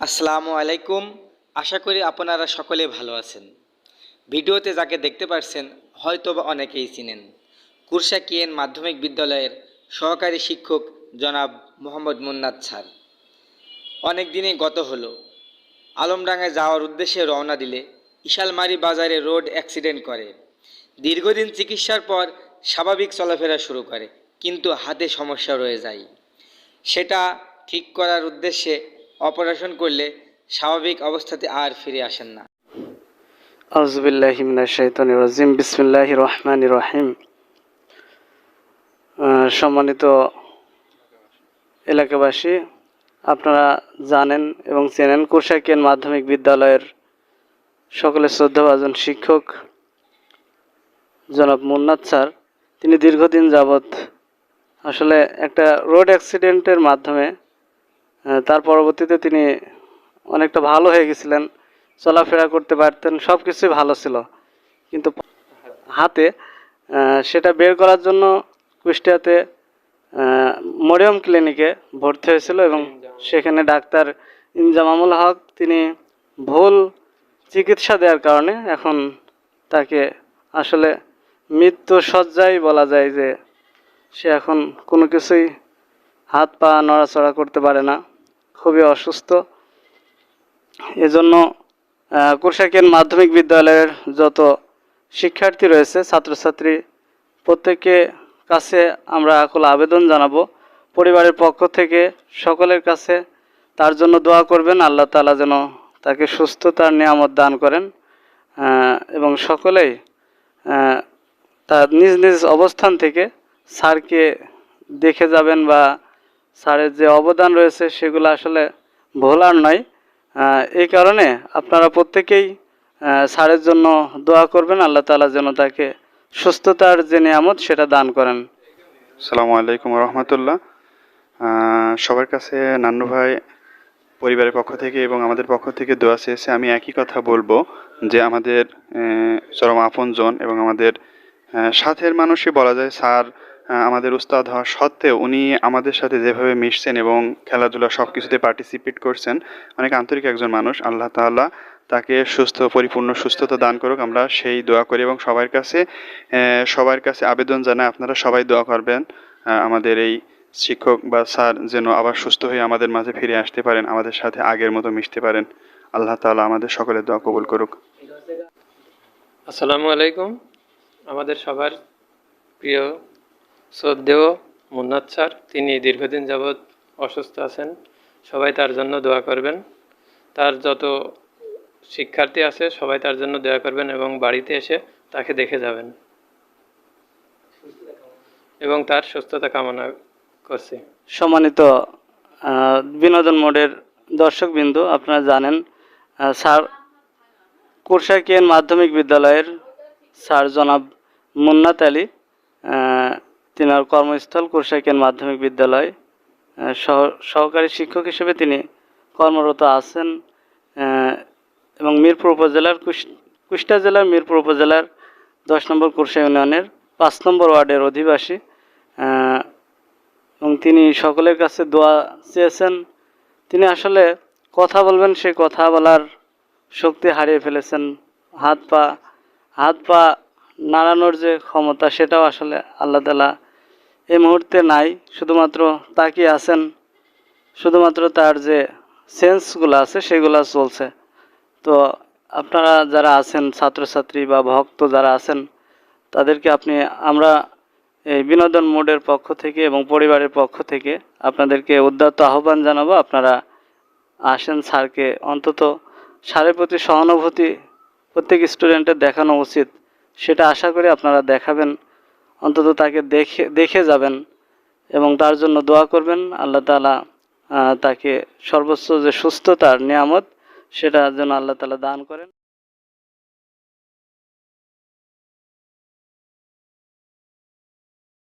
আসসালামু আলাইকুম। আশা করি আপনারা সকলে ভালো আছেন। ভিডিওতে যাকে দেখতে পারছেন হয়তো বা অনেকেই চিনেন। কুরসা কিয়েন মাধ্যমিক বিদ্যালয়ের সহকারী শিক্ষক জনাব মোহাম্মদ মুন্নাত স্যার। অনেক দিনই গত হলো। আলমডাঙ্গায় যাওয়ার উদ্দেশ্যে রওনা দিলে ইশালমারি বাজারে রোড অ্যাক্সিডেন্ট করে। দীর্ঘদিন চিকিৎসার পর স্বাভাবিক চলাফেরা শুরু করে, কিন্তু হাতে সমস্যা রয়ে যায়। সেটা ঠিক করার উদ্দেশ্যে অপারেশন করলে স্বাভাবিক অবস্থাতে আর ফিরে আসেন না। রহমান রহিম। সম্মানিত এলাকাবাসী, আপনারা জানেন এবং চেনেন কোষাকিয়ান মাধ্যমিক বিদ্যালয়ের সকলে শ্রদ্ধাভাজন শিক্ষক জনাব মুন্নাত স্যার। তিনি দীর্ঘদিন যাবৎ আসলে একটা রোড অ্যাক্সিডেন্টের মাধ্যমে তার পরবর্তীতে তিনি অনেকটা ভালো হয়ে গেছিলেন চলাফেরা করতে পারতেন সব কিছুই ভালো ছিল। কিন্তু হাতে সেটা বের করার জন্য কুষ্টিয়াতে মরিয়ম ক্লিনিকে ভর্তি হয়েছিল এবং সেখানে ডাক্তার ইনজামামুল হক তিনি ভুল চিকিৎসা দেওয়ার কারণে এখন তাকে আসলে মৃত্যু সজ্জাই বলা যায় যে সে এখন কোনো কিছুই হাত পা নড়াচড়া করতে পারে না। খুবই অসুস্থ। এজন্য কুরসাকিয়ান মাধ্যমিক বিদ্যালয়ের যত শিক্ষার্থী রয়েছে, ছাত্রছাত্রী প্রত্যেকে কাছে আমরা আকুল আবেদন জানাব। পরিবারের পক্ষ থেকে সকলের কাছে তার জন্য দোয়া করবেন। আল্লাহ তালা যেন তাকে সুস্থতার নিয়ামত দান করেন এবং সকলেই তার নিজ নিজ অবস্থান থেকে স্যারকে দেখে যাবেন বা স্যারের যে অবদান রয়েছে সেগুলো আসলে ভোলার নয়। এই কারণে আপনারা প্রত্যেকেই স্যারের জন্য দোয়া করবেন, আল্লাহ তাআলা যেন তাকে সুস্থতার যে নিয়ামত সেটা দান করেন। সালামু আলাইকুম রহমতুল্লাহ। সবার কাছে নান্নু ভাই পরিবারের পক্ষ থেকে এবং আমাদের পক্ষ থেকে দোয়া চেয়েছে। আমি একই কথা বলব যে আমাদের চরম আপনজন এবং আমাদের সাথের মানুষই বলা যায় স্যার আমাদের উস্তাদ হওয়া সত্ত্বেও উনি আমাদের সাথে যেভাবে মিশছেন এবং খেলাধুলা সব কিছুতে পার্টিসিপেট করছেন, অনেক আন্তরিক একজন মানুষ, আল্লাহ তাআলা তাকে সুস্থ, পরিপূর্ণ সুস্থতা দান করুক। আমরা সেই দোয়া করি এবং সবার কাছে সবার কাছে আবেদন জানাই, আপনারা সবাই দোয়া করবেন আমাদের এই শিক্ষক বা স্যার যেন আবার সুস্থ হয়ে আমাদের মাঝে ফিরে আসতে পারেন, আমাদের সাথে আগের মতো মিশতে পারেন। আল্লাহ তাআলা আমাদের সকলের দোয়া কবুল করুক। আসসালামু আলাইকুম। আমাদের সবার প্রিয় শ্রদ্ধেয় মুন্নাত স্যার, তিনি দীর্ঘদিন যাবৎ অসুস্থ আছেন। সবাই তার জন্য দোয়া করবেন। তার যত শিক্ষার্থী আছে, সবাই তার জন্য দোয়া করবেন এবং বাড়িতে এসে তাকে দেখে যাবেন। এবং তার সুস্থতা কামনা করছি। সম্মানিত বিনোদন মোডের দর্শকবৃন্দ, আপনারা জানেন স্যার কুরসাকিয়ান মাধ্যমিক বিদ্যালয়ের স্যার জনাব মুন্নাত আলী তিনার কর্মস্থল কুরসাকিয়ান মাধ্যমিক বিদ্যালয় সহ- সহকারী শিক্ষক হিসেবে তিনি কর্মরত আছেন এবং মিরপুর উপজেলার কুষ্টিয়া জেলার মিরপুর উপজেলার দশ নম্বর কুরসা ইউনিয়নের পাঁচ নম্বর ওয়ার্ডের অধিবাসী এবং তিনি সকলের কাছে দোয়া চেয়েছেন। তিনি আসলে কথা বলবেন সেই কথা বলার শক্তি হারিয়ে ফেলেছেন। হাত পা হাত পা নাড়ানোর যে ক্ষমতা, সেটাও আসলে আল্লাহ তালা এই মুহূর্তে নাই, শুধুমাত্র তাকিয়ে আছেন, শুধুমাত্র তার যে সেন্সগুলো আছে সেগুলো চলছে। তো আপনারা যারা আছেন, ছাত্রছাত্রী বা ভক্ত যারা আছেন, তাদেরকে আপনি, আমরা এই বিনোদন মোডের পক্ষ থেকে এবং পরিবারের পক্ষ থেকে আপনাদেরকে উদ্যত আহ্বান জানাব। আপনারা আসেন স্যারকে অন্তত স্যারের প্রতি সহানুভূতি প্রত্যেক স্টুডেন্টের দেখানো উচিত। সেটা আশা করি আপনারা দেখাবেন। অন্তত তাকে দেখে দেখে যাবেন এবং তার জন্য দোয়া করবেন। আল্লাহ তালা তাকে সর্বোচ্চ যে সুস্থতার নিয়ামত, সেটা যেন আল্লাহ তালা দান করেন।